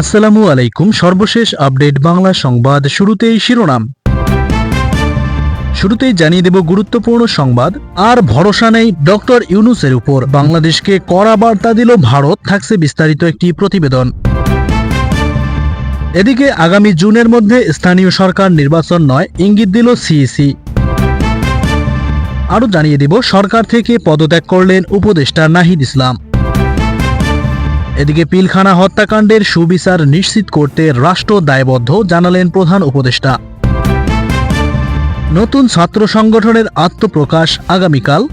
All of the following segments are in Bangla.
আসসালামু আলাইকুম। সর্বশেষ আপডেট বাংলা সংবাদ শুরুতেই শিরোনাম। শুরুতেই জানিয়ে দেব গুরুত্বপূর্ণ সংবাদ। আর ভরসা নেই ডক্টর ইউনুসের উপর। বাংলাদেশকে কড়া বার্তা দিল ভারত। থাকছে বিস্তারিত একটি প্রতিবেদন। এদিকে আগামী জুনের মধ্যে স্থানীয় সরকার নির্বাচন নয়, ইঙ্গিত দিল সিইসি। আরও জানিয়ে দেব, সরকার থেকে পদত্যাগ করলেন উপদেষ্টা নাহিদ ইসলাম। এদিকে পিলখানা হত্যাকাণ্ডের সুবিচার নিশ্চিত করতে রাষ্ট্র দায়বদ্ধ, জানালেন প্রধান উপদেষ্টা। নতুন ছাত্র সংগঠনের আত্মপ্রকাশ আগামীকাল।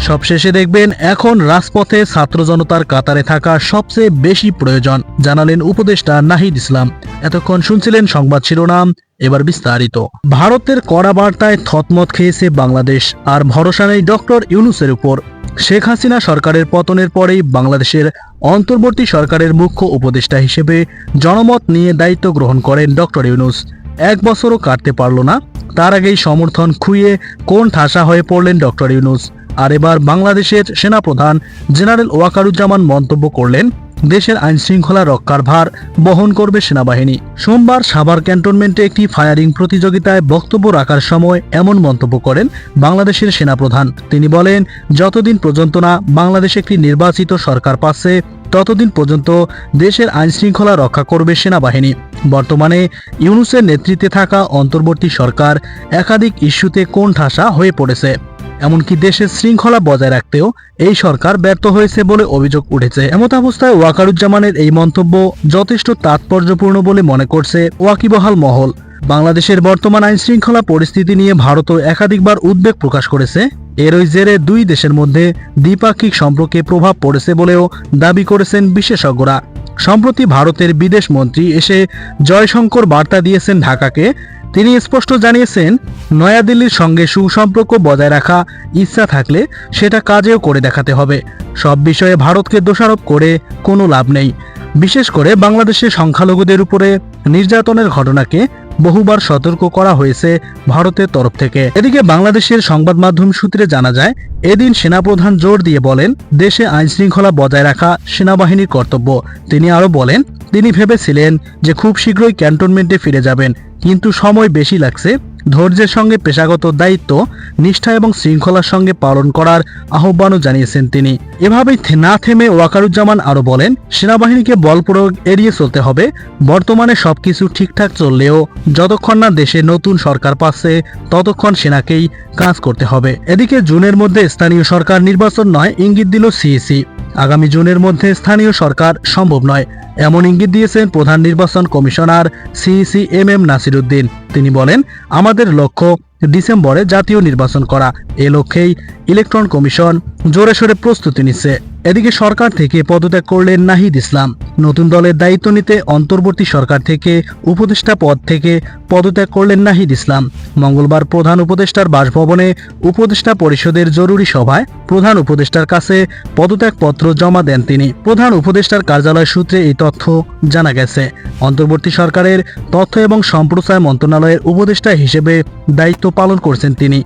সবশেষে দেখবেন, এখন রাজপথে ছাত্র জনতার কাতারে থাকা সবচেয়ে বেশি প্রয়োজন, জানালেন উপদেষ্টা নাহিদ ইসলাম। এতক্ষণ শুনছিলেন সংবাদ শিরোনাম, এবার বিস্তারিত। ভারতের কড়া বার্তায় থতমত খেয়েছে বাংলাদেশ, আর ভরসা নেই ডক্টর ইউনুসের উপর। শেখ হাসিনা সরকারের পতনের পরেই বাংলাদেশের অন্তর্বর্তী সরকারের মুখ্য উপদেষ্টা হিসেবে জনমত নিয়ে দায়িত্ব গ্রহণ করেন ডক্টর ইউনুস। এক বছরও কাটতে পারল না। তার আগেই সমর্থন খুইয়ে কোন ঠাসা হয়ে পড়লেন ডক্টর ইউনুস। আর এবার বাংলাদেশের সেনাপ্রধান জেনারেল ওয়াকারুজ্জামান মন্তব্য করলেন দেশের আইন শৃঙ্খলা রক্ষার ভার বহন করবে সেনাবাহিনী। সোমবার সাভার ক্যান্টনমেন্টে একটি ফায়ারিং প্রতিযোগিতায় বক্তব্য রাখার সময় এমন মন্তব্য করেন বাংলাদেশের সেনাপ্রধান। তিনি বলেন, যতদিন পর্যন্ত না বাংলাদেশ একটি নির্বাচিত সরকার পাচ্ছে, ততদিন পর্যন্ত দেশের আইন শৃঙ্খলা রক্ষা করবে সেনাবাহিনী। বর্তমানে ইউনুসের নেতৃত্বে থাকা অন্তর্বর্তী সরকার একাধিক ইস্যুতে কোন ঠাসা হয়ে পড়েছে। এমনকি দেশের শৃঙ্খলা বজায় রাখতেও এই সরকার ব্যর্থ হয়েছে বলে অভিযোগ উঠেছে। এমত অবস্থায় ওয়াকারুজ্জামানের এই মন্তব্য যথেষ্ট তাৎপর্যপূর্ণ বলে মনে করছে ওয়াকিবহাল মহল। বাংলাদেশের বর্তমান আইন শৃঙ্খলা পরিস্থিতি নিয়ে ভারতও একাধিকবার উদ্বেগ প্রকাশ করেছে। এরই জেরে দুই দেশের মধ্যে দ্বিপাক্ষিক সম্পর্কে প্রভাব পড়েছে বলেও দাবি করেছেন বিশেষজ্ঞরা। সম্প্রতি ভারতের বিদেশ মন্ত্রী এসে জয়শঙ্কর বার্তা দিয়েছেন ঢাকাকে তিনি স্পষ্ট জানিয়েছেন, নয়াদিল্লির সঙ্গে সুসম্পর্ক বজায় রাখা ইচ্ছা থাকলে সেটা কাজেও করে দেখাতে হবে। সব বিষয়ে ভারতকে দোষারোপ করে কোনো লাভ নেই। বিশেষ করে বাংলাদেশের সংখ্যালঘুদের উপরে নির্যাতনের ঘটনাকে বহুবার সতর্ক করা হয়েছে ভারতের তরফ থেকে। এদিকে বাংলাদেশের সংবাদ মাধ্যম সূত্রে জানা যায়, এদিন সেনাপ্রধান জোর দিয়ে বলেন, দেশে আইন শৃঙ্খলা বজায় রাখা সেনাবাহিনীর কর্তব্য। তিনি আরও বলেন, তিনি ভেবেছিলেন যে খুব শীঘ্রই ক্যান্টনমেন্টে ফিরে যাবেন, কিন্তু সময় বেশি লাগছে। ধৈর্যের সঙ্গে পেশাগত দায়িত্ব, নিষ্ঠা এবং শৃঙ্খলার সঙ্গে পালন করার আহ্বানও জানিয়েছেন তিনি। এভাবেই না থেমে ওয়াকারুজ্জামান আরও বলেন, সেনাবাহিনীকে বল প্রয়োগ এড়িয়ে চলতে হবে, বর্তমানে সবকিছু ঠিকঠাক চললেও যতক্ষণ না দেশে নতুন সরকার পাচ্ছে, ততক্ষণ সেনাকেই কাজ করতে হবে। এদিকে জুনের মধ্যে স্থানীয় সরকার নির্বাচন নয়, ইঙ্গিত দিল সিইসি। আগামী জুনের মধ্যে স্থানীয় সরকার সম্ভব নয়। এমন ইঙ্গিত দিয়েছেন প্রধান নির্বাচন commissioner CEC M M Nasiruddin. তিনি বলেন, আমাদের লক্ষ্য ডিসেম্বরে জাতীয় নির্বাচন করা। এ লক্ষ্যেই ইলেকট্রন কমিশন জোরে সোরে প্রস্তুতি নিচ্ছে। এদিকে সরকার থেকে পদত্যাগ করলেন নাহিদ ইসলাম। নতুন দলের দায়িত্ব নিতে অন্তর্বর্তী সরকার থেকে উপদেষ্টা পদ থেকে পদত্যাগ করলেন নাহিদ ইসলাম। মঙ্গলবার প্রধান উপদেষ্টার বাসভবনে উপদেষ্টা পরিষদের জরুরি সভায় প্রধান উপদেষ্টার কাছে পদত্যাগপত্র জমা দেন তিনি। প্রধান উপদেষ্টার কার্যালয় সূত্রে এই তথ্য জানা গেছে। অন্তর্বর্তী সরকারের তথ্য এবং সম্প্রচার মন্ত্রণালয়ের উপদেষ্টা হিসেবে দায়িত্ব পালন করছেন তিনি।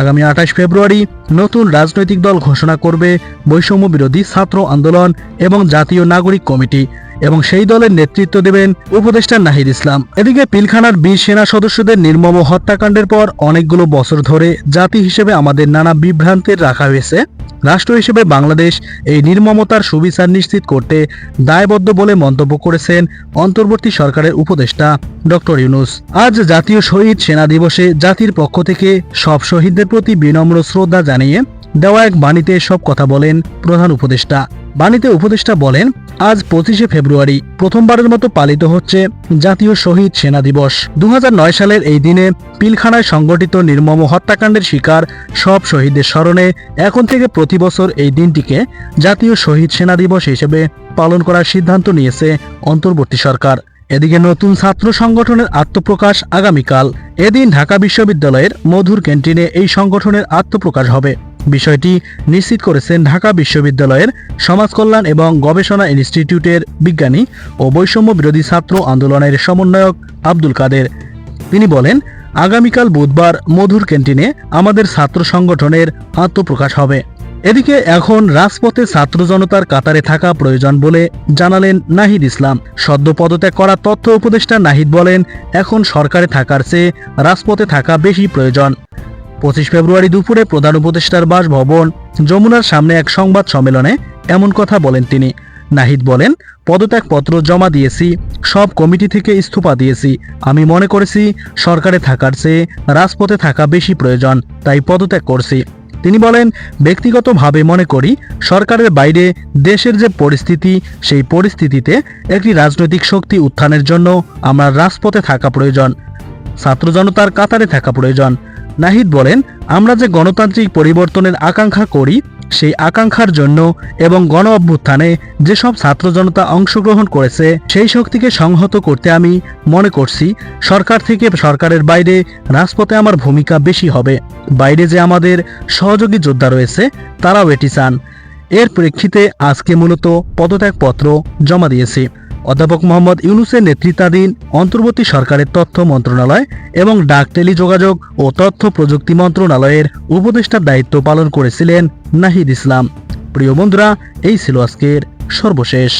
আগামী আঠাশ ফেব্রুয়ারি নতুন রাজনৈতিক দল ঘোষণা করবে বৈষম্য বিরোধী ছাত্র আন্দোলন এবং জাতীয় নাগরিক কমিটি এবং সেই দলের নেতৃত্ব দেবেন উপদেষ্টা নাহিদ ইসলাম। এদিকে পিলখানার বীর সেনা সদস্যদের নির্মম হত্যাকাণ্ডের পর অনেকগুলো বছর ধরে জাতি হিসেবে আমাদের নানা বিভ্রান্তের রাখা হয়েছে। রাষ্ট্র হিসেবে বাংলাদেশ এই নির্মমতার সুবিচার নিশ্চিত করতে দায়বদ্ধ বলে মন্তব্য করেছেন অন্তর্বর্তী সরকারের উপদেষ্টা ডক্টর ইউনুস। আজ জাতীয় শহীদ সেনা দিবসে জাতির পক্ষ থেকে সব শহীদদের প্রতি বিনম্র শ্রদ্ধা জানিয়ে দেওয়া এক বাণীতে সব কথা বলেন প্রধান উপদেষ্টা। বাণীতে উপদেষ্টা বলেন, আজ পঁচিশে ফেব্রুয়ারি, প্রথমবারের মতো পালিত হচ্ছে জাতীয় শহীদ সেনা দিবস। দু হাজার নয় সালের এই দিনে পিলখানায় সংগঠিত নির্মম হত্যাকাণ্ডের শিকার সব শহীদদের স্মরণে এখন থেকে প্রতি বছর এই দিনটিকে জাতীয় শহীদ সেনা দিবস হিসেবে পালন করার সিদ্ধান্ত নিয়েছে অন্তর্বর্তী সরকার। এদিকে নতুন ছাত্র সংগঠনের আত্মপ্রকাশ আগামীকাল। এদিন ঢাকা বিশ্ববিদ্যালয়ের মধুর ক্যান্টিনে এই সংগঠনের আত্মপ্রকাশ হবে। বিষয়টি নিশ্চিত করেছেন ঢাকা বিশ্ববিদ্যালয়ের সমাজকল্যাণ এবং গবেষণা ইনস্টিটিউটের বিজ্ঞানী ও বৈষম্য বিরোধী ছাত্র আন্দোলনের সমন্বয়ক আব্দুল কাদের। তিনি বলেন, আগামীকাল বুধবার মধুর ক্যান্টিনে আমাদের ছাত্র সংগঠনের আত্মপ্রকাশ হবে। এদিকে এখন রাজপথে ছাত্র জনতার কাতারে থাকা প্রয়োজন বলে জানালেন নাহিদ ইসলাম। সদ্য পদত্যাগ করা তথ্য উপদেষ্টা নাহিদ বলেন, এখন সরকারে থাকার চেয়ে রাজপথে থাকা বেশি প্রয়োজন। পঁচিশ ফেব্রুয়ারি দুপুরে প্রধান উপদেষ্টার বাসভবন। যমুনার সামনে এক সংবাদ সম্মেলনে এমন কথা বলেন তিনি। নাহিদ বলেন, পদত্যাগপত্র জমা দিয়েছি, সব কমিটি থেকে ইস্তফা দিয়েছি। আমি মনে করেছি সরকারে থাকার চেয়ে রাজপথে থাকা বেশি প্রয়োজন, তাই পদত্যাগ করছি। তিনি বলেন, ব্যক্তিগতভাবে মনে করি সরকারের বাইরে দেশের যে পরিস্থিতি, সেই পরিস্থিতিতে একটি রাজনৈতিক শক্তি উত্থানের জন্য আমার রাজপথে থাকা প্রয়োজন ছাত্র জনতার কাতারে থাকা প্রয়োজন নাহিদ বলেন, আমরা যে গণতান্ত্রিক পরিবর্তনের আকাঙ্ক্ষা করি, সেই আকাঙ্ক্ষার জন্য এবং গণ অভ্যুত্থানে যেসব ছাত্র জনতা অংশগ্রহণ করেছে, সেই শক্তিকে সংহত করতে আমি মনে করছি সরকার থেকে সরকারের বাইরে রাজপথে আমার ভূমিকা বেশি হবে। বাইরে যে আমাদের সহযোগী যোদ্ধা রয়েছে, তারাও এটি চান। এর প্রেক্ষিতে আজকে মূলত পদত্যাগপত্র জমা দিয়েছি। অধ্যাপক মোহাম্মদ ইউনুসের নেতৃত্বাধীন অন্তর্বর্তী সরকারের তথ্য মন্ত্রণালয় এবং ডাক টেলিযোগাযোগ ও তথ্য প্রযুক্তি মন্ত্রণালয়ের উপদেষ্টার দায়িত্ব পালন করেছিলেন নাহিদ ইসলাম। প্রিয় বন্ধুরা, এই ছিল আজকের সর্বশেষ।